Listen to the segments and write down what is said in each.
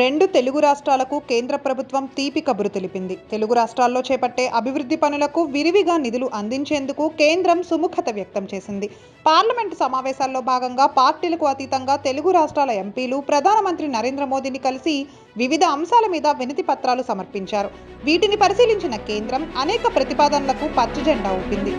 రెండు తెలుగు రాష్ట్రాలకు కేంద్ర ప్రభుత్వం తీపి కబురు తెలిపింది. తెలుగు రాష్ట్రాల్లో చేపట్టే అభివృద్ధి పనులకు విరివిగా నిధులు అందించేందుకు కేంద్రం సుముఖత వ్యక్తం చేసింది. పార్లమెంటు సమావేశాల్లో భాగంగా పార్టీలకు అతీతంగా తెలుగు రాష్ట్రాల ఎంపీలు ప్రధానమంత్రి నరేంద్ర మోదీని కలిసి వివిధ అంశాల మీద వినతి పత్రాలు సమర్పించారు. వీటిని పరిశీలించిన కేంద్రం అనేక ప్రతిపాదనలకు పచ్చజెండా ఊపింది.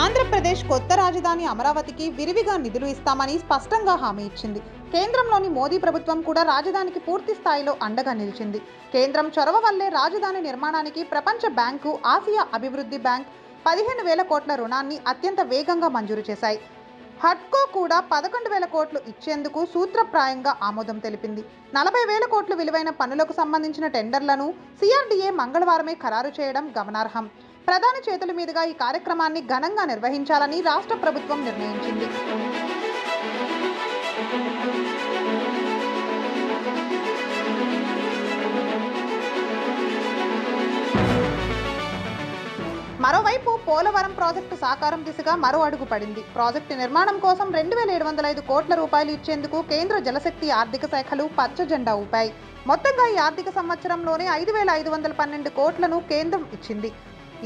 ఆంధ్రప్రదేశ్ కొత్త రాజధాని అమరావతికి విరివిగా నిధులు ఇస్తామని స్పష్టంగా హామీ ఇచ్చింది. కేంద్రంలోని మోదీ ప్రభుత్వం కూడా రాజధానికి పూర్తి స్థాయిలో అండగా నిలిచింది. కేంద్రం చొరవ వల్లే రాజధాని నిర్మాణానికి ప్రపంచ బ్యాంకు ఆసియా అభివృద్ధి బ్యాంక్ పదిహేను వేల కోట్ల రుణాన్ని అత్యంత వేగంగా మంజూరు చేశాయి. హట్కో కూడా పదకొండు వేల కోట్లు ఇచ్చేందుకు సూత్రప్రాయంగా ఆమోదం తెలిపింది. నలభై వేల కోట్లు విలువైన పనులకు సంబంధించిన టెండర్లను సిఆర్డీఏ మంగళవారమే ఖరారు చేయడం గమనార్హం. ప్రధాని చేతుల మీదుగా ఈ కార్యక్రమాన్ని ఘనంగా నిర్వహించాలని రాష్ట్ర ప్రభుత్వం నిర్ణయించింది. మరోవైపు పోలవరం ప్రాజెక్టు సాకారం దిశగా మరో అడుగు పడింది. ప్రాజెక్టు నిర్మాణం కోసం రెండు వేల ఏడు వందల ఐదు కోట్ల రూపాయలు ఇచ్చేందుకు కేంద్ర జలశక్తి ఆర్థిక శాఖలు పచ్చ జెండా ఊపాయి. మొత్తంగా ఈ ఆర్థిక సంవత్సరంలోనే ఐదు వేల ఐదు వందల పన్నెండు కోట్లను కేంద్రం ఇచ్చింది.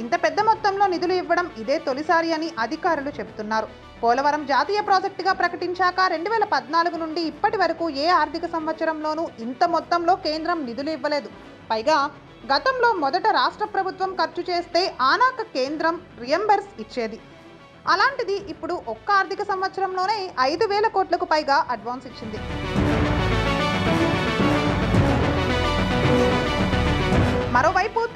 ఇంత పెద్ద మొత్తంలో నిధులు ఇవ్వడం ఇదే తొలిసారి అని అధికారులు చెబుతున్నారు. పోలవరం జాతీయ ప్రాజెక్టుగా ప్రకటించాక రెండు వేల పద్నాలుగు నుండి ఇప్పటి వరకు ఏ ఆర్థిక సంవత్సరంలోనూ ఇంత మొత్తంలో కేంద్రం నిధులు ఇవ్వలేదు. పైగా గతంలో మొదట రాష్ట్ర ప్రభుత్వం ఖర్చు చేస్తే ఆనాక కేంద్రం రియంబర్స్ ఇచ్చేది. అలాంటిది ఇప్పుడు ఒక్క ఆర్థిక సంవత్సరంలోనే ఐదు వేల కోట్లకు పైగా అడ్వాన్స్ ఇచ్చింది.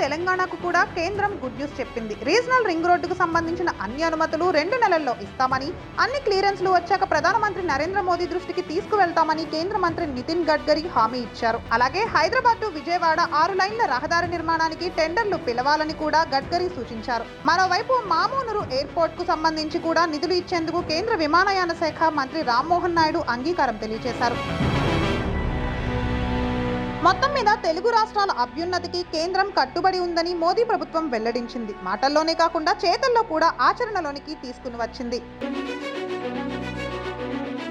తెలంగాణకు కూడా కేంద్రం గుడ్ న్యూస్ చెప్పింది. రీజనల్ రింగ్ రోడ్డుకు సంబంధించిన అన్ని అనుమతులు రెండు నెలల్లో ఇస్తామని అన్ని క్లియరెన్స్లు వచ్చాక ప్రధానమంత్రి నరేంద్ర మోదీ దృష్టికి తీసుకువెళ్తామని కేంద్ర మంత్రి నితిన్ గడ్కరీ హామీ ఇచ్చారు. అలాగే హైదరాబాద్ టు విజయవాడ ఆరు లైన్ల రహదారి నిర్మాణానికి టెండర్లు పిలవాలని కూడా గడ్కరీ సూచించారు. మరోవైపు మామూనూరు ఎయిర్పోర్ట్కు సంబంధించి కూడా నిధులు ఇచ్చేందుకు కేంద్ర విమానయాన శాఖ మంత్రి రామ్మోహన్ నాయుడు అంగీకారం తెలియజేశారు. మొత్తం మీద తెలుగు రాష్ట్రాల అభ్యున్నతికి కేంద్రం కట్టుబడి ఉందని మోదీ ప్రభుత్వం వెల్లడించింది. మాటల్లోనే కాకుండా చేతల్లో కూడా ఆచరణలోనికి తీసుకుని వచ్చింది.